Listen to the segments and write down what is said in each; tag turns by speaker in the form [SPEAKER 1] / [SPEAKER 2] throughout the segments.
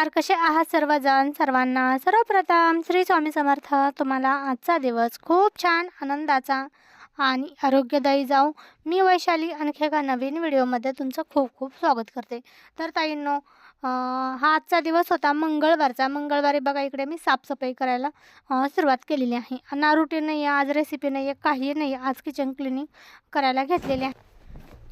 [SPEAKER 1] नमस्कार कसे आहात सर्वजण? सर्वांना सर्वप्रथम श्री स्वामी समर्थ. तुम्हाला आजचा दिवस खूप छान आनंदाचा आणि आरोग्यदायी जाऊ मी वैशाली आणखी एका नवीन व्हिडिओमध्ये तुमचं खूप खूप स्वागत करते. तर ताईंनो हा आजचा दिवस होता मंगळवारचा. मंगळवारी बघा इकडे मी साफसफाई करायला सुरुवात केलेली आहे. ना रुटीन नाही आहे आज रेसिपी नाही आहे काही नाही आहे आज किचन क्लिनिंग करायला घेतलेली आहे.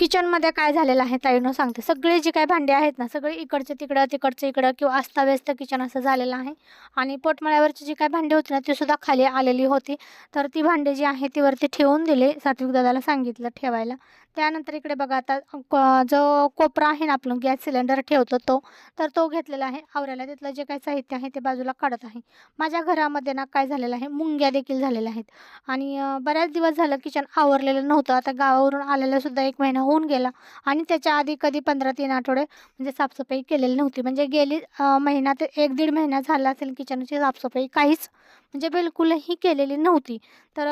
[SPEAKER 1] किचनमध्ये काय झालेलं आहे ताईनं सांगते. सगळे जे काय भांडे आहेत ना सगळे इकडचे तिकडं तिकडचं इकडं किंवा अस्ताव्यस्त किचन असं झालेलं आहे. आणि पोटमाळ्यावरची जी काय भांडी होती ना ती सुद्धा खाली आलेली होती. तर ती भांडी जी आहे ती वरती ठेवून दिले सात्विक दादाला सांगितलं ठेवायला. त्यानंतर इकडे बघा आता क- जो कोपरा आहे ना आपलं गॅस सिलेंडर ठेवतो तो तर तो घेतलेला आहे आवरायला तिथलं जे काही साहित्य आहे ते बाजूला काढत आहे. माझ्या घरामध्ये ना काय झालेलं आहे मुंग्या देखील झालेल्या आहेत. आणि बऱ्याच दिवस झालं किचन आवरलेलं नव्हतं. आता गावावरून आलेलासुद्धा एक महिना होऊन गेला. आणि त्याच्या आधी कधी पंधरा तीन आठवडे म्हणजे साफसफाई केलेली नव्हती. म्हणजे गेली महिना ते एक दीड महिना झाला असेल किचनची साफसफाई काहीच म्हणजे बिलकुलही केलेली नव्हती. तर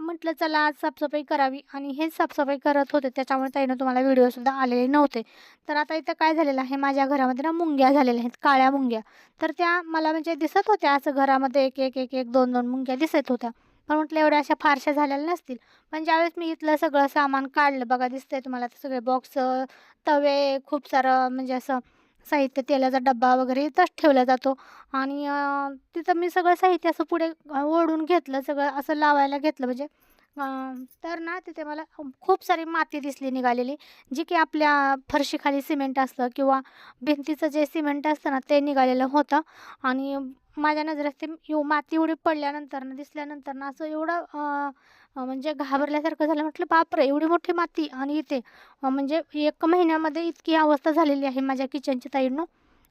[SPEAKER 1] म्हटलं चला आज साफसफाई करावी आणि हेच साफसफाई करत होते. त्याच्यामुळे ताईनं तुम्हाला व्हिडिओसुद्धा आलेले नव्हते. तर आता इथं काय झालेलं आहे? माझ्या घरामध्ये ना मुंग्या झालेल्या आहेत काळ्या मुंग्या. तर त्या मला म्हणजे दिसत होत्या असं घरामध्ये एक एक एक एक दोन दोन मुंग्या दिसत होत्या. पण म्हटलं एवढ्या अशा फारशा झालेल्या नसतील. पण ज्यावेळेस मी इथलं सगळं सामान काढलं बघा दिसतंय तुम्हाला ते सगळे बॉक्स तवे खूप सारं म्हणजे असं साहित्य तेलाचा डब्बा वगैरे इथंच ठेवला जातो. आणि तिथं मी सगळं साहित्य असं पुढे ओढून घेतलं सगळं असं लावायला घेतलं. म्हणजे तर ना तिथे मला खूप सारी माती दिसली निघालेली जी की आपल्या फरशीखाली सिमेंट असतं किंवा भिंतीचं जे सिमेंट असतं ना ते निघालेलं होतं. आणि माझ्या नजरेत ते माती एवढी पडल्यानंतर ना दिसल्यानंतर ना असं एवढं म्हणजे घाबरल्यासारखं झालं. म्हटलं बापरे एवढी मोठी माती आणि इथे म्हणजे एक महिन्यामध्ये इतकी अवस्था झालेली आहे माझ्या किचनची ताईंनो.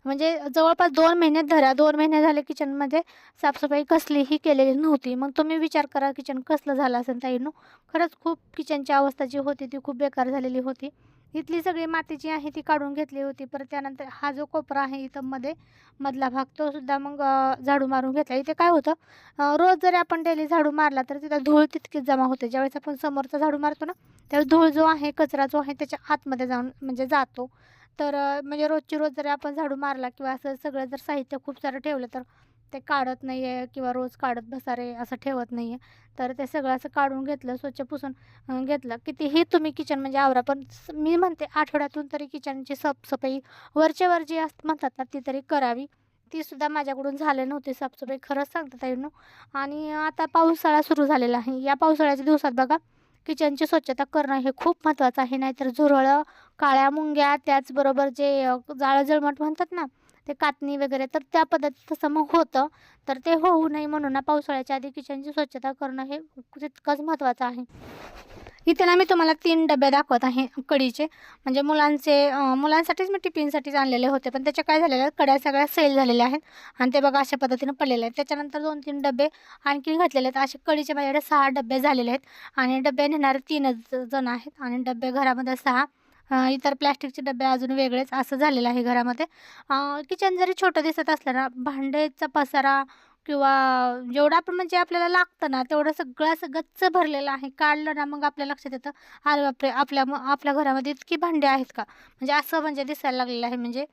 [SPEAKER 1] म्हणजे जवळपास दोन महिन्यात धरा दोन महिने झाले किचनमध्ये साफसफाई कसलीही केलेली नव्हती. मग तुम्ही विचार करा किचन कसलं झालं असेल ताईनो. खरंच खूप किचनची अवस्था जी होती ती खूप बेकार झालेली होती. इथली सगळी माती जी आहे ती काढून घेतली होती. परत त्यानंतर हा जो कोपरा आहे इथं मध्ये मधला भाग तो सुद्धा मग झाडू मारून घेतला. इथे काय होतं रोज जरी आपण डेली झाडू मारला तर तिथं धूळ तितकीच जमा होते. ज्यावेळेस आपण समोरचा झाडू मारतो ना त्यावेळेस धूळ जो आहे कचरा जो आहे त्याच्या आतमध्ये जाऊन म्हणजे जातो. तर म्हणजे रोजची रोज जरी आपण झाडू मारला किंवा असं सगळं जर साहित्य खूप सारं ठेवलं तर ते काढत नाही आहे किंवा रोज काढत बसारे असं ठेवत नाही आहे तर ते सगळं असं काढून घेतलं स्वच्छ पुसून घेतलं. कितीही तुम्ही किचन म्हणजे आवरा पण मी म्हणते आठवड्यातून तरी किचनची साफसफाई वरच्या वर जी असं म्हणतात ना ती तरी करावी. ती सुद्धा माझ्याकडून झाले नव्हती साफसफाई खरंच सांगतात येऊन आणि आता पावसाळा सुरू झालेला आहे. या पावसाळ्याच्या दिवसात बघा किचनची स्वच्छता करणं हे खूप महत्त्वाचं आहे. नाहीतर झुरळं काळ्या मुंग्या त्याचबरोबर जे जाळं जळमट म्हणतात ना ते कातणी वगैरे तर त्या पद्धतीत तसं मग होतं. तर ते होऊ नये म्हणून ना पावसाळ्याच्या आधी किचनची स्वच्छता करणं हे तितकंच महत्त्वाचं आहे. इथे ना मी तुम्हाला तीन डबे दाखवत आहे कडीचे. म्हणजे मुलांचे मुलांसाठीच मी टिफिनसाठीच आणलेले होते पण त्याच्या काय झालेल्या आहेत, कड्या सगळ्या सेल झालेल्या आहेत आणि ते बघा अशा पद्धतीनं पडलेले आहेत. त्याच्यानंतर दोन तीन डबे आणखीन घातलेले आहेत. असे कडीचे माझ्याकडे सहा डबे झालेले आहेत आणि डबे नेणारे तीनच जण आहेत आणि डबे घरामध्ये सहा इतर प्लॅस्टिकचे डबे अजून वेगळेच असं झालेलं आहे घरामध्ये. किचन जरी छोटं दिसत असलं ना भांडेचा पसारा किंवा जेवढं आपण म्हणजे आपल्याला लागतं ना तेवढं सगळं असं गच्च भरलेलं आहे. काढलं ना मग आपल्या लक्षात येतं अरे बापरे! आपल्या आपल्या घरामध्ये इतकी भांडे आहेत का? म्हणजे असं म्हणजे दिसायला लागलेलं आहे. म्हणजे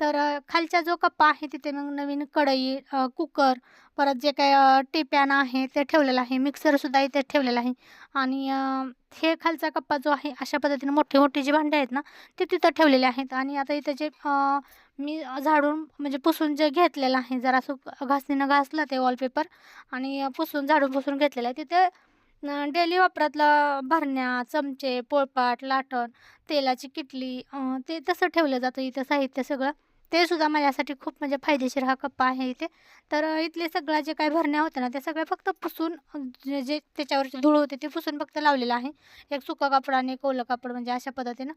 [SPEAKER 1] तर खालचा जो कप्पा आहे तिथे मग नवीन कढई कुकर परत जे काही टिप्यान आहे ते ठेवलेलं आहे मिक्सरसुद्धा इथे ठेवलेलं आहे. आणि हे खालचा कप्पा जो आहे अशा पद्धतीने मोठी मोठी जे भांडे आहेत ना ते तिथं ठेवलेले आहेत. आणि आता इथं जे मी झाडून म्हणजे पुसून जे घेतलेलं आहे जरासं घासणीनं घासलं ते वॉलपेपर आणि पुसून झाडून पुसून घेतलेलं आहे तिथे डेली वापरातलं भरण्या चमचे पोळपाट लाटण तेलाची किटली ते तसं ठेवलं जातं इथं साहित्य सगळं. ते सुद्धा माझ्यासाठी खूप म्हणजे फायदेशीर हा कप्पा आहे इथे. तर इथले सगळ्या जे काही भरण्या होत्या ना त्या सगळ्या फक्त पुसून जे जे त्याच्यावरची धूळ होते ते पुसून फक्त लावलेलं आहे. एक सुका कापड आणि एक ओलं कापड म्हणजे अशा पद्धतीनं.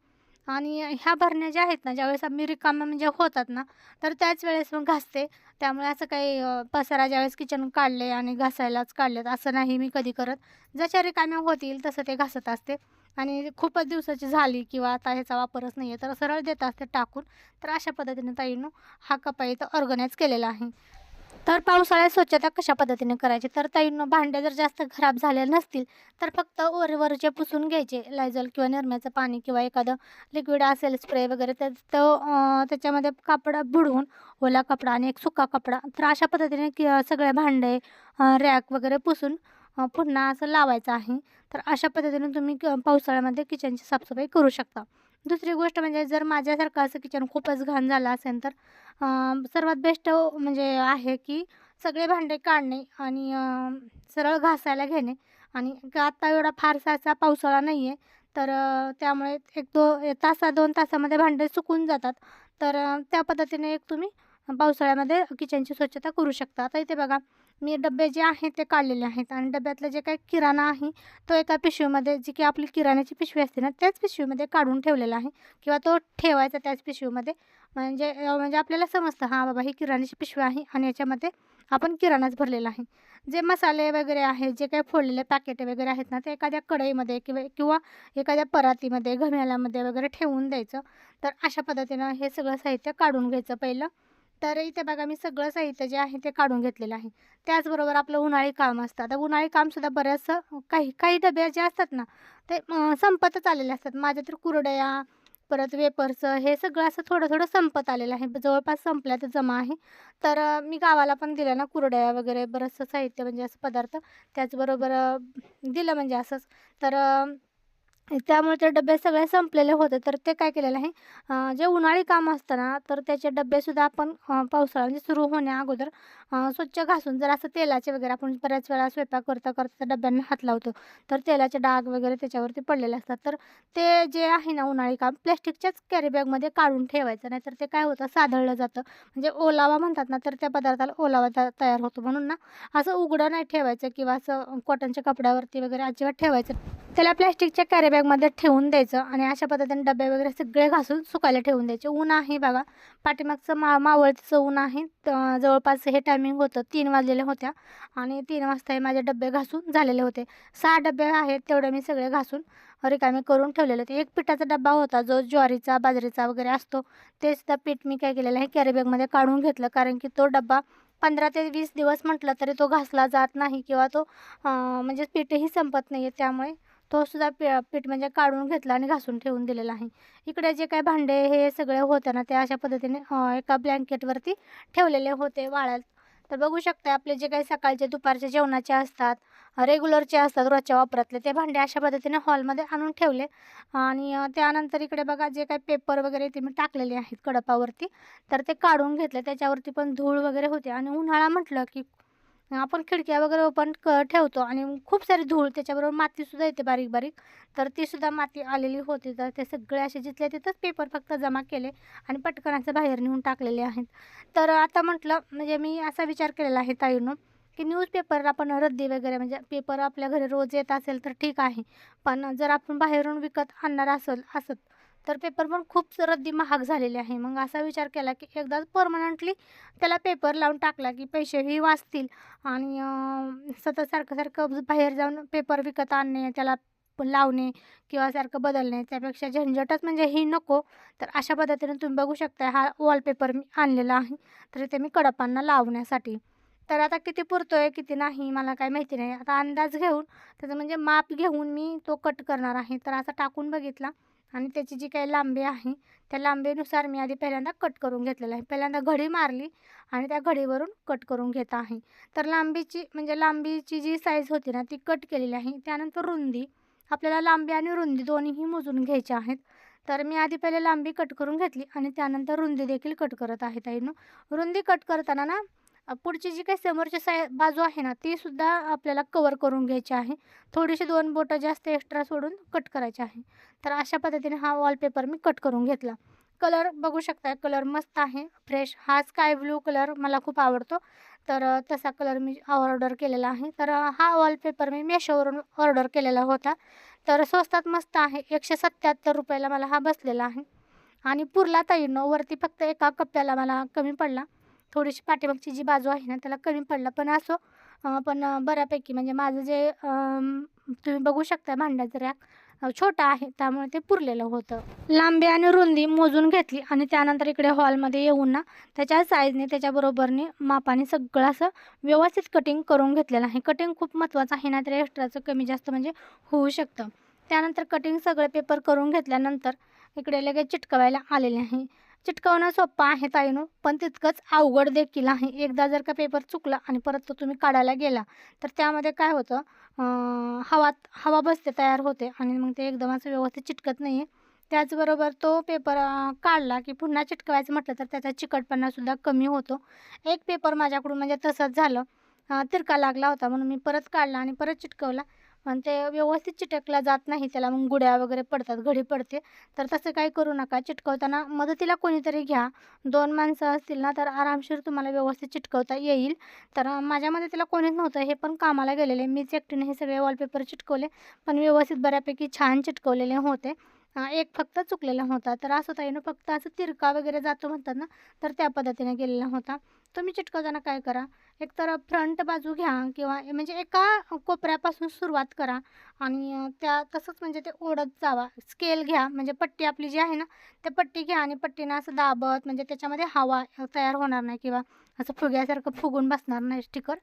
[SPEAKER 1] आणि ह्या भरण्या ज्या आहेत ना ज्यावेळेस आम्ही रिकाम्या म्हणजे होतात ना तर त्याच वेळेस मग घासते. त्यामुळे असं काही अं, पसारा ज्यावेळेस किचन काढले आणि घासायलाच काढलेत असं नाही मी कधी करत. जशा रिकाम्या होतील तसं ते घासत असते. आणि खूपच दिवसाची झाली किंवा आता ह्याचा वापरच नाही आहे तर सरळ देत असते टाकून. तर अशा पद्धतीने ताईनं हा कपा तर ऑर्गनाईज केलेला आहे. तर पावसाळ्यात स्वच्छता कशा पद्धतीने करायची? तर ताईंनो भांडे जर जास्त खराब झाले नसतील तर फक्त वरवरचे पुसून घ्यायचे. लायझॉल किंवा निरम्याचं पाणी किंवा एखादं लिक्विड असेल स्प्रे वगैरे तर तो त्याच्यामध्ये कापड बुडवून ओला कपडा आणि एक सुका कपडा तर अशा पद्धतीने कि सगळे भांडे रॅक वगैरे पुसून पुन्हा असं लावायचं आहे. तर अशा पद्धतीने तुम्ही क- पावसाळ्यामध्ये किचनची साफसफाई करू शकता. दुसरी गोष्ट म्हणजे जर माझ्यासारखं असं किचन खूपच घाण झालं असेल तर सर्वात बेस्ट म्हणजे आहे की सगळे भांडे काढणे आणि सरळ घासायला घेणे. आणि आत्ता एवढा फारसा असा पावसाळा नाही आहे तर त्यामुळे एक दो तासा दोन तासामध्ये भांडे सुकून जातात. तर त्या पद्धतीने एक तुम्ही पावसाळ्यामध्ये किचनची स्वच्छता करू शकता. आता इथे बघा मी डबे जे आहेत ते काढलेले आहेत आणि डब्यातलं जे काही किराणा आहे तो एका पिशवीमध्ये जी की आपली किराण्याची पिशवी असते ना त्याच पिशवीमध्ये काढून ठेवलेला आहे किंवा तो ठेवायचा त्याच पिशवीमध्ये. म्हणजे म्हणजे आपल्याला समजतं हां बाबा ही किराण्याची पिशवी आहे आणि याच्यामध्ये आपण किराणाच भरलेला आहे. जे मसाले वगैरे आहेत जे काही फोडलेले पॅकेट वगैरे आहेत ना ते एखाद्या कढईमध्ये किंवा किंवा एखाद्या परातीमध्ये घमेल्यामध्ये वगैरे ठेवून द्यायचं. तर अशा पद्धतीनं हे सगळं साहित्य काढून घ्यायचं पहिलं. तर इथे बघा मी सगळं साहित्य जे आहे ते काढून घेतलेलं आहे. त्याचबरोबर आपलं उन्हाळी काम असतं. आता उन्हाळी कामसुद्धा बऱ्याचसं काही काही डबे जे असतात ना ते संपतच आलेले असतात. माझ्या तर कुरडया परत वेपर्सचं हे सगळं असं थोडं थोडं संपत आलेलं आहे. जवळपास संपल्याचं जमा आहे. तर मी गावाला पण दिलं ना कुरडया वगैरे बरंचसं साहित्य म्हणजे असं पदार्थ. त्याचबरोबर दिलं म्हणजे असंच. तर त्यामुळे ते डबे सगळे संपलेले होते. तर ते काय केलेलं आहे जे उन्हाळी काम असतं ना तर त्याचे डबेसुद्धा आपण पावसाळा म्हणजे सुरू होण्या अगोदर स्वच्छ घासून जर असं तेलाचे वगैरे आपण बऱ्याच वेळा स्वयंपाक करता करता त्या डब्यांना हात लावतो तर तेलाचे डाग वगैरे त्याच्यावरती पडलेले असतात. तर ते जे आहे ना उन्हाळी काम प्लॅस्टिकच्याच कॅरीबॅगमध्ये काढून ठेवायचं नाहीतर ते काय होतं साधळलं जातं. म्हणजे ओलावा म्हणतात ना तर त्या पदार्थाला ओलावा तयार होतो. म्हणून ना असं उघडं नाही ठेवायचं किंवा असं कॉटनच्या कपड्यावरती वगैरे अजिबात ठेवायचं त्याला प्लॅस्टिकच्या कॅरीबॅगमध्ये ठेवून द्यायचं आणि अशा पद्धतीने डबे वगैरे सगळे घासून सुकायला ठेवून द्यायचे. ऊन आहे बघा. पाठीमागचं मा मावळतीचं ऊन आहे. जवळपास हे टायमिंग होतं. तीन वाजलेल्या होत्या आणि तीन वाजता हे माझे डबे घासून झालेले होते. सहा डबे आहेत तेवढे मी सगळे घासून रिकामी करून ठेवलेले होते. एक पिठाचा डब्बा होता जो ज्वारीचा बाजरीचा वगैरे असतो. ते सुद्धा पीठ मी काय केलेलं आहे कॅरीबॅगमध्ये काढून घेतलं. कारण की तो डब्बा पंधरा ते वीस दिवस म्हटलं तरी तो घासला जात नाही किंवा तो म्हणजे पीठही संपत नाही आहे त्यामुळे तोसुद्धा पी पीठ म्हणजे काढून घेतला आणि घासून ठेवून दिलेला आहे. इकडे जे काही भांडे हे सगळे होते ना ते अशा पद्धतीने एका ब्लँकेटवरती ठेवलेले होते वाळ्यात तर बघू शकता आपले जे काही सकाळचे दुपारचे जेवणाचे असतात रेग्युलरचे असतात रोजच्या वापरातले ते भांडे अशा पद्धतीने हॉलमध्ये आणून ठेवले. आणि त्यानंतर इकडे बघा जे काही पेपर वगैरे ते मी टाकलेले आहेत कडपावरती. तर ते काढून घेतले. त्याच्यावरती पण धूळ वगैरे होते. आणि उन्हाळा म्हटलं की आपण खिडक्या वगैरे ओपन क ठेवतो आणि खूप सारी धूळ त्याच्याबरोबर मातीसुद्धा येते बारीक बारीक. तर तीसुद्धा माती आलेली होती. तर ते सगळे असे जिथले तिथंच पेपर फक्त जमा केले आणि पटकन असं बाहेर नेऊन टाकलेले आहेत. तर आता म्हटलं म्हणजे मी असा विचार केलेला आहे ताईनं की न्यूजपेपर आपण रद्दी वगैरे म्हणजे पेपर आपल्या घरी रोज येत असेल तर ठीक आहे. पण जर आपण बाहेरून विकत आणणार असेल असत तर पेपर पण खूप रद्दी महाग झालेले आहे. मग असा विचार केला की एकदाच परमनंटली त्याला पेपर लावून टाकला की पैसेही वाचतील आणि सतत सारखं सारखं बाहेर जाऊन पेपर विकत आणणे त्याला लावणे किंवा सारखं बदलणे त्यापेक्षा झंझटच म्हणजे ही नको. तर अशा पद्धतीने तुम्ही बघू शकता हा वॉलपेपर मी आणलेला आहे. तर ते मी कडपांना लावण्यासाठी. तर आता किती पुरतो आहे किती नाही मला काय माहिती नाही. आता अंदाज घेऊन त्याचं म्हणजे माप घेऊन मी तो कट करणार आहे. तर असा टाकून बघितला. आणि त्याची जी काही लांबी आहे त्या लांबीनुसार मी आधी पहिल्यांदा कट करून घेतलेलं आहे. पहिल्यांदा घडी मारली आणि त्या घडीवरून कट करून घेत आहे. तर लांबीची म्हणजे लांबीची जी साईज होती ना ती कट केलेली आहे. त्यानंतर रुंदी. आपल्याला लांबी आणि रुंदी दोन्हीही मोजून घ्यायचे आहेत. तर मी आधी पहिले लांबी कट करून घेतली आणि त्यानंतर रुंदी देखील कट करत आहे ताईनं. रुंदी कट करताना ना पुढची जी काही समोरची साय बाजू आहे ना ती सुद्धा आपल्याला कवर करून घ्यायची आहे. थोडीशी दोन बोटं जास्त एक्स्ट्रा सोडून कट करायचे आहे. तर अशा पद्धतीने हा वॉलपेपर मी कट करून घेतला. कलर बघू शकता कलर मस्त आहे फ्रेश हा स्काय ब्लू कलर मला खूप आवडतो. तर तसा कलर मी ऑर्डर केलेला आहे. तर हा वॉलपेपर मी मेशोवरून ऑर्डर केलेला होता. तर स्वस्तात मस्त आहे. एकशे सत्त्याहत्तर रुपयाला मला हा बसलेला आहे. आणि पुरला ताईनं वरती फक्त एका कप्प्याला मला कमी पडला. थोडीशी पाठीमागची जी बाजू आहे ना त्याला कमी पडला. पण असो पण बऱ्यापैकी म्हणजे माझं जे तुम्ही बघू शकता भांड्याचं रॅक छोटा आहे. त्यामुळे ते पुरलेलं होतं. लांबी आणि रुंदी मोजून घेतली आणि त्यानंतर इकडे हॉलमध्ये येऊन ना त्याच्या साईजने त्याच्याबरोबरने मापाने सगळं असं व्यवस्थित कटिंग करून घेतलेलं आहे. कटिंग खूप महत्त्वाचं आहे ना तर एक्स्ट्राचं कमी जास्त म्हणजे होऊ शकतं. त्यानंतर कटिंग सगळे पेपर करून घेतल्यानंतर इकडे लगेच चिटकवायला आलेले आहे. चिटकवणं सोपं आहे ताईनो पण तितकंच अवघड देखील आहे. एकदा जर का पेपर चुकला आणि परत तो तुम्ही काढायला गेला तर त्यामध्ये काय होतं हवा हवा बसते तयार होते आणि मग ते एकदम असं व्यवस्थित चिटकत नाही आहे त्याचबरोबर तो पेपर काढला की पुन्हा चिटकवायचं म्हटलं तर त्याचा चिकटपणासुद्धा कमी होतो. एक पेपर माझ्याकडून म्हणजे तसंच झालं. तिरका लागला होता म्हणून मी परत काढला आणि परत चिटकवला. आणि ते व्यवस्थित चिटकला जात नाही त्याला मग गुड्या वगैरे पडतात घडी पडते. तर तसं काही करू नका. चिटकवताना मदतीला कोणीतरी घ्या. दोन माणसं असतील ना तर आरामशीर तुम्हाला व्यवस्थित चिटकवता येईल. तर माझ्या मदतीला कोणीच नव्हतं हे पण कामाला गेलेले. मीच एकटीने हे सगळे वॉलपेपर चिटकवले पण व्यवस्थित बऱ्यापैकी छान चिटकवलेले होते. एक फक्त चुकलेला होता. तर असं ताईनं फक्त असं तिरका वगैरे जातो म्हणतात ना तर त्या पद्धतीने गेलेला होता. तुम्ही चिटकवताना काय करा? एक तर फ्रंट बाजू घ्या किंवा म्हणजे एका कोपऱ्यापासून सुरुवात करा आणि त्या तसंच म्हणजे ते ओढत जावा. स्केल घ्या म्हणजे पट्टी आपली जी आहे ना ते पट्टी घ्या आणि पट्टीनं असं दाबत म्हणजे त्याच्यामध्ये हवा तयार होणार नाही किंवा असं फुग्यासारखं फुगून बसणार नाही स्टिकर.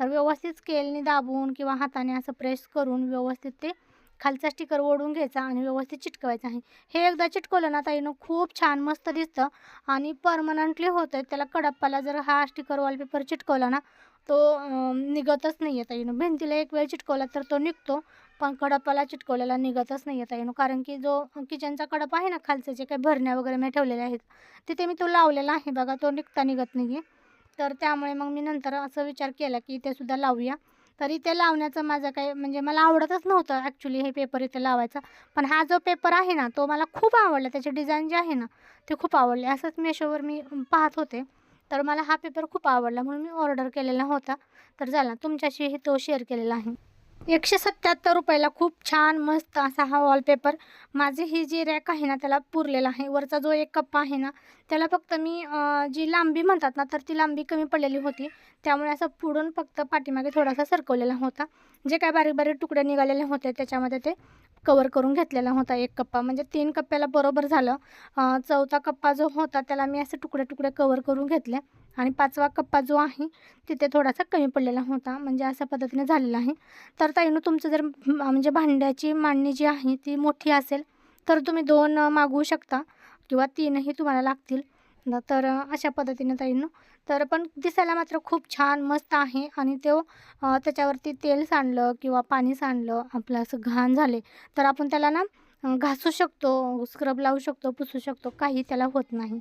[SPEAKER 1] तर व्यवस्थित स्केलने दाबून किंवा हाताने असं प्रेस करून व्यवस्थित ते खालचा स्टिकर ओढून घ्यायचा आणि व्यवस्थित चिटकवायचा आहे. हे एकदा चिटकवलं ना ताईनं खूप छान मस्त दिसतं आणि परमनंटली होतं त्याला कडप्पाला जर हा स्टिकर वॉलपेपर चिटकवला ना तो निघतच नाही आहे ताईनं. भिंतीला एक वेळ चिटकवला तर तो निघतो पण कडप्पाला चिटकवलेला निघतच नाही आहे ताईनं. कारण की जो किचनचा कडप आहे ना खालचे जे काही भरण्या वगैरे मी ठेवलेल्या आहेत तिथे मी तो लावलेला आहे. बघा तो निघता निघत नाही आहे तर त्यामुळे मग मी नंतर असं विचार केला की इथे सुद्धा लावूया. तर इथे लावण्याचं माझं काही म्हणजे मला आवडतच नव्हतं ॲक्च्युली हे पेपर इथे लावायचा. पण हा जो पेपर आहे ना तो मला खूप आवडला. त्याचे डिझाईन जे आहे ना ते खूप आवडले. असंच मेशोवर मी पाहत होते. तर मला हा पेपर खूप आवडला म्हणून मी ऑर्डर केलेला होता. तर झाला. तुमच्याशीही तो शेअर केलेला आहे. एकशे सत्याहत्तर रुपयाला खूप छान मस्त असा हा वॉलपेपर माझी ही जी रॅक आहे ना त्याला पुरलेला आहे. वरचा जो एक कप्पा आहे ना त्याला फक्त मी जी लांबी म्हणतात ना तर ती लांबी कमी पडलेली होती. त्यामुळे असं पुढून फक्त पाठीमागे थोडासा सरकवलेला होता. जे काय बारीक बारीक तुकडे निघालेले होते त्याच्यामध्ये ते कवर करून घेतलेला होता एक कप्पा. म्हणजे तीन कप्प्याला बरोबर झालं. चौथा कप्पा जो होता त्याला मी असे तुकडे तुकडे कवर करून घेतले. आणि पाचवा कप्पा जो आहे तिथे थोडासा कमी पडलेला होता. म्हणजे अशा पद्धतीने झालेला आहे. तर ताईनं तुमचं जर म्हणजे भांड्याची मांडणी जी आहे ती मोठी असेल तर तुम्ही दोन मागवू शकता किंवा तीनही तुम्हाला लागतील. न तर अशा पद्धतीनं ताईनं. तर पण दिसायला मात्र खूप छान मस्त आहे. आणि तो त्याच्यावरती तेल सांडलं किंवा पाणी सांडलं आपलं असं घाण झाले तर आपण त्याला ना घासू शकतो स्क्रब लावू शकतो पुसू शकतो काही त्याला होत नाही.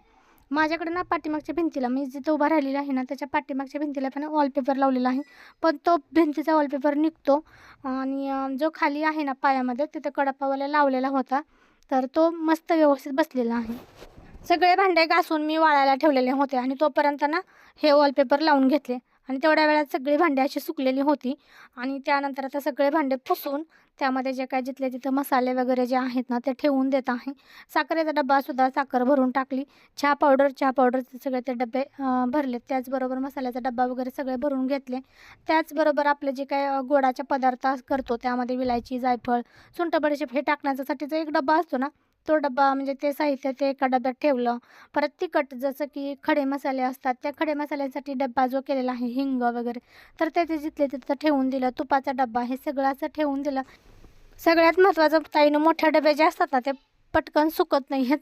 [SPEAKER 1] माझ्याकडे ना पाठीमागच्या भिंतीला मी जिथं उभा राहिलेला आहे ना त्याच्या पाठीमागच्या भिंतीला पण वॉलपेपर लावलेला आहे. पण तो भिंतीचा वॉलपेपर निघतो. आणि जो खाली आहे ना पायामध्ये तिथं कडपावाला लावलेला होता. तर तो मस्त व्यवस्थित बसलेला आहे. सगळे भांडे घासून मी वाळायला ठेवलेले होते आणि तोपर्यंत ना हे वॉलपेपर लावून घेतले. आणि तेवढ्या वेळात सगळी भांडी अशी सुकलेली होती. आणि त्यानंतर आता सगळे भांडे पुसून त्यामध्ये जे काय जिथले तिथं मसाले वगैरे जे आहेत ना ते ठेवून देत आहे. साखरेचा डब्बासुद्धा साखर भरून टाकली. चहा पावडर चहा पावडरचे सगळे ते डबे भरले त्याचबरोबर मसाल्याचा डब्बा वगैरे सगळे भरून घेतले. त्याचबरोबर आपले जे काय गोडाचे पदार्थ करतो त्यामध्ये विलायची जायफळ सुंठ बडीशेप हे टाकण्यासाठीचा एक डब्बा असतो ना. तो डबा म्हणजे ते साहित्य ते एका डब्यात ठेवलं. परत तिखट जसं की खडे मसाले असतात त्या खडे मसाल्यांसाठी डब्बा जो केलेला आहे हिंग वगैरे तर ते ते जिथले तिथं ठेवून दिलं. तुपाचा डब्बा हे सगळं असं ठेवून दिलं. सगळ्यात महत्त्वाचं ताईनं मोठ्या डबे जे असतात ना ते पटकन सुकत नाही आहेत.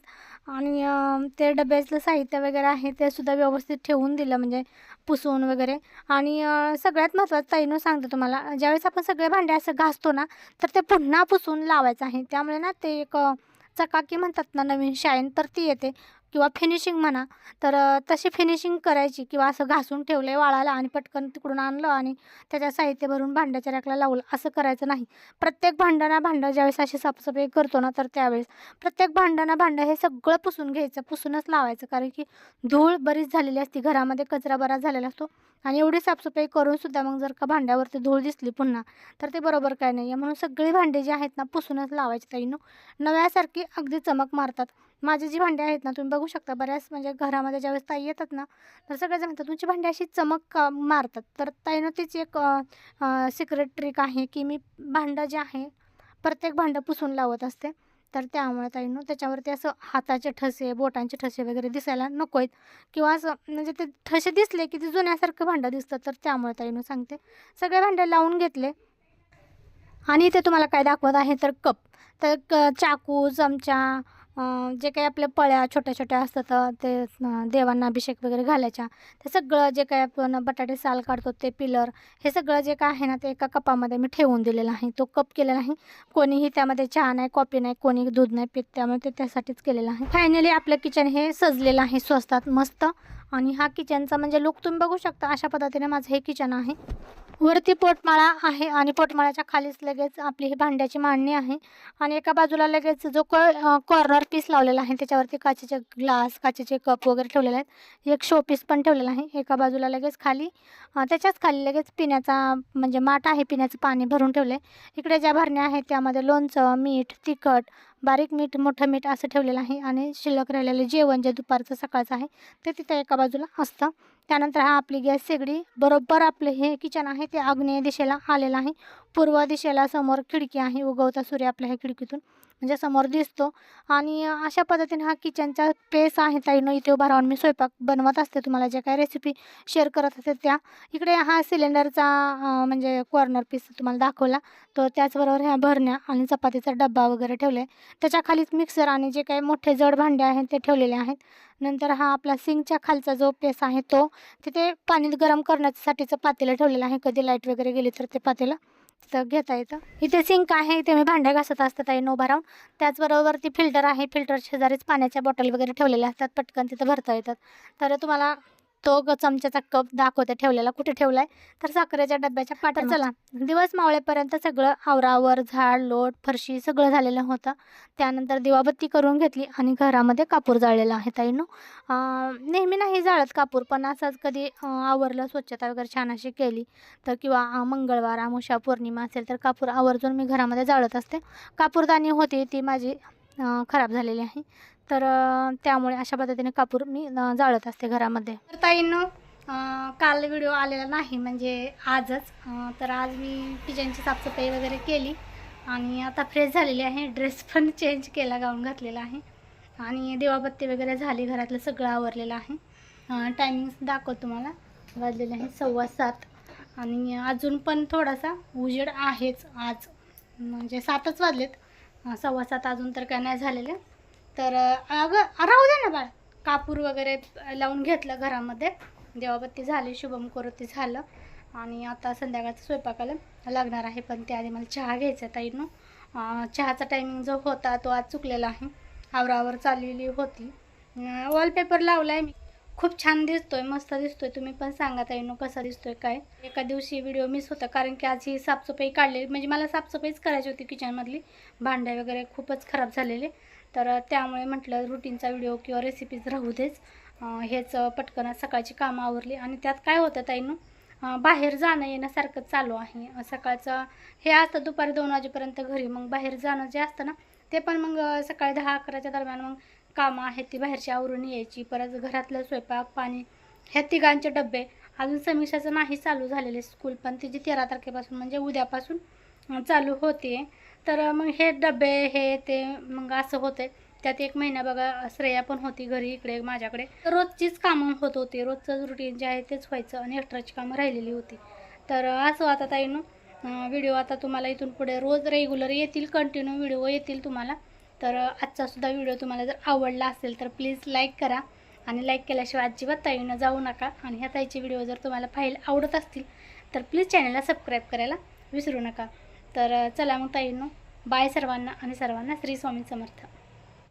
[SPEAKER 1] आणि ते डब्यातलं साहित्य वगैरे आहे ते सुद्धा व्यवस्थित ठेवून दिलं म्हणजे पुसून वगैरे. आणि सगळ्यात महत्त्वाचं ताईनं सांगते तुम्हाला ज्यावेळेस आपण सगळे भांडे असं घासतो ना तर ते पुन्हा पुसून लावायचं आहे. त्यामुळे ना ते एक चकाकी म्हणतात ना नवीन शाईन तर ती येते. किंवा फिनिशिंग म्हणा तर तशी फिनिशिंग करायची किंवा असं घासून ठेवलं आहे वाळायला आणि पटकन तिकडून आणलं आणि त्याच्या साहित्य भरून भांड्याच्या रॅकला लावलं असं करायचं नाही. प्रत्येक भांडणा भांडं ज्यावेळेस अशी साफसफाई करतो ना तर त्यावेळेस प्रत्येक भांडणा भांडं हे सगळं पुसून घ्यायचं पुसूनच लावायचं. कारण की धूळ बरीच झालेली असते घरामध्ये कचरा बराच झालेला असतो आणि एवढी साफसफाई करून सुद्धा मग जर का भांड्यावरती धूळ दिसली पुन्हा तर ते बरोबर काय नाही. आहे म्हणून सगळी भांडी जी आहेत ना पुसूनच लावायची ताईनो. नव्यासारखी अगदी चमक मारतात. माझी जी भांडी आहेत ना तुम्ही बघू शकता बऱ्याच म्हणजे घरामध्ये ज्यावेळेस ताई येतात ना तर सगळेजण म्हणतात तुमची भांडी अशी चमक मारतात? तर ताईनं तीच एक सिक्रेट ट्रिक आहे की मी भांडं जे आहे प्रत्येक भांडं पुसून लावत असते. तर त्यामुळे ताईनं त्याच्यावरती असं हाताचे ठसे बोटांचे ठसे वगैरे दिसायला नको आहेत. किंवा असं म्हणजे ते ठसे दिसले की ते जुन्यासारखं भांडं दिसतं तर त्यामुळे ताईनं सांगते सगळे भांडे लावून घेतले आणि इथे तुम्हाला काय दाखवत आहे तर कप. तर क चाकू चमचा जे काही आपल्या पळ्या छोट्या छोट्या असतात ते देवांना अभिषेक वगैरे घालायच्या ते सगळं जे काही आपण बटाटे साल काढतो ते पिलर हे सगळं जे काय आहे ना ते एका कपामध्ये मी ठेवून दिलेलं आहे. तो कप केलेला आहे. कोणीही त्यामध्ये चहा नाही कॉफी नाही कोणी दूध नाही पित त्यामुळे ते त्यासाठीच केलेलं आहे. फायनली आपलं किचन हे सजलेलं आहे स्वस्तात मस्त. आणि हा किचनचा म्हणजे लुक तुम्ही बघू शकता अशा पद्धतीने माझं हे किचन आहे. वरती पोटमाळा आहे आणि पोटमाळ्याच्या खालीच लगेच आपली ही भांड्याची मांडणी आहे. आणि एका बाजूला लगेच जो क कॉर्नर पीस लावलेला आहे त्याच्यावरती काचेचे ग्लास काचेचे कप वगैरे ठेवलेले आहेत. एक शो पीस पण ठेवलेला आहे एका बाजूला लगेच खाली त्याच्याच खाली लगेच पिण्याचा म्हणजे माठ आहे पिण्याचं पाणी भरून ठेवले इकडे ज्या भरण्या आहेत त्यामध्ये लोणचं मीठ तिखट बारीक मीठ मोठं मीठ असं ठेवलेलं आहे आणि शिल्लक राहिलेलं जेवण जे दुपारचं सकाळचं आहे ते तिथं एका बाजूला असतं. त्यानंतर हा आपली गॅस शेगडी बरोबर आपलं हे किचन आहे ते आग्नेय दिशेला आलेलं आहे. पूर्व दिशेला समोर खिडकी आहे उगवता सूर्य आपल्या ह्या खिडकीतून. म्हणजे समोर दिसतो. आणि अशा पद्धतीने हा किचनचा पेस आहे ताईनं. इथे उभा राहून मी स्वयंपाक बनवत असते. तुम्हाला ज्या काही रेसिपी शेअर करत असते त्या. इकडे हा सिलेंडरचा म्हणजे कॉर्नर पीस तुम्हाला दाखवला. तो त्याचबरोबर ह्या भरण्या आणि चपातीचा डब्बा वगैरे ठेवला. आहे त्याच्या खालीच मिक्सर आणि जे काही मोठे जड भांडे आहेत ते ठेवलेले आहेत. नंतर हा आपला सिंकच्या खालचा जो पेस आहे तो तिथे पाणी गरम करण्यासाठीचं पातेलं ठेवलेलं आहे. कधी लाइट वगैरे गेली तर ते पातेलं. तिथं घेता येतं. इथे सिंक आहे इथे मी भांड्या घासत असतात आहे उभा त्याचबरोबर ती फिल्टर आहे फिल्टर शेजारीच पाण्याच्या बॉटल वगैरे ठेवलेल्या असतात पटकन तिथं भरता येतात. तर तुम्हाला तो ग चमच्याचा कप दाखवते ठेवलेला. कुठे ठेवला आहे तर साखरेच्या डब्याच्या पाटर चला. दिवस मावळेपर्यंत सगळं आवरावर झाड लोट फरशी सगळं झालेलं होतं. त्यानंतर दिवाबत्ती करून घेतली आणि घरामध्ये कापूर जाळलेला आहे ताईनो. नेहमी नाही जाळत कापूर पण असंच कधी आवरलं स्वच्छता वगैरे छान अशी केली तर किंवा मंगळवार अमावस्या पौर्णिमा असेल तर कापूर आवर्जून मी घरामध्ये जाळत असते. कापूरदानी होती ती माझी खराब झालेली आहे. तर त्यामुळे अशा पद्धतीने कापूर मी जाळत असते घरामध्ये. तर ताईंनो काल व्हिडिओ आलेला नाही म्हणजे आजच. तर आज मी किचनची साफसफाई वगैरे केली आणि आता फ्रेश झालेली आहे. ड्रेस पण चेंज केला गाऊन घातलेला आहे. आणि दिवाबत्ती वगैरे झाली घरातलं सगळं आवरलेलं आहे. टायमिंग्स दाखवतो तुम्हाला. वाजलेले आहे सव्वा सात. आणि अजून पण थोडासा उजेड आहेच आज. म्हणजे सातच वाजलेत. सव्वा सात अजून तर काय नाही झालेले. तर अगं राहू दे ना बाळ. कापूर वगैरे लावून घेतलं घरामध्ये. देवाबत्ती झाली शुभम करोती झालं. आणि आता संध्याकाळचं स्वयंपाकाला लागणार आहे पण त्याआधी मला चहा घ्यायचा आहे ताईनं. चहाचा टायमिंग जो होता तो आज चुकलेला आहे. आवरावर चाललेली होती. वॉलपेपर लावला आहे मी. खूप छान दिसतोय मस्त दिसतोय. तुम्ही पण सांगा ताईनो कसा दिसतोय काय? एका दिवशी व्हिडिओ मिस होता कारण की आज ही साफसफाई काढलेली म्हणजे मला साफसफाईच करायची होती किचनमधली भांड्या वगैरे खूपच खराब झालेले. तर त्यामुळे म्हटलं रुटीनचा व्हिडिओ किंवा रेसिपीज राहू देच. हेच पटकन सकाळची कामं आवरली आणि त्यात काय होतं ताईनं? बाहेर जाणं येणं चालू आहे. सकाळचं हे असतं दुपारी दोन वाजेपर्यंत घरी. मग बाहेर जाणं जे असतं ना ते पण मग सकाळी दहा अकराच्या दरम्यान मग कामं आहेत ती बाहेरची आवरून यायची. परत घरातलं स्वयंपाक पाणी ह्या तिघांचे डबे अजून समीक्षाचं नाही चालू झालेले स्कूल पण तिची तेरा तारखेपासून म्हणजे उद्यापासून चालू होते. तर मग हे डबे हे ते मग असं होते त्यात एक महिना बघा श्रेया पण होती घरी इकडे माझ्याकडे. रोजचीच कामं होत होती. रोजचं रुटीन जे आहे तेच व्हायचं आणि एक्स्ट्राची कामं राहिलेली होती. तर असं आता ताईनं व्हिडिओ आता तुम्हाला इथून पुढे रोज रेग्युलर येतील कंटिन्यू व्हिडिओ येतील तुम्हाला. तर आजचासुद्धा व्हिडिओ तुम्हाला जर आवडला असेल तर प्लीज लाईक करा. आणि लाईक केल्याशिवाय अजिबात ताईनं जाऊ नका. आणि ह्या ताईचे व्हिडिओ जर तुम्हाला पाहायला आवडत असतील तर प्लीज चॅनलला सबस्क्राईब करायला विसरू नका. तर चला मग ताईंनो. बाय सर्वांना आणि सर्वांना श्री स्वामी समर्थ.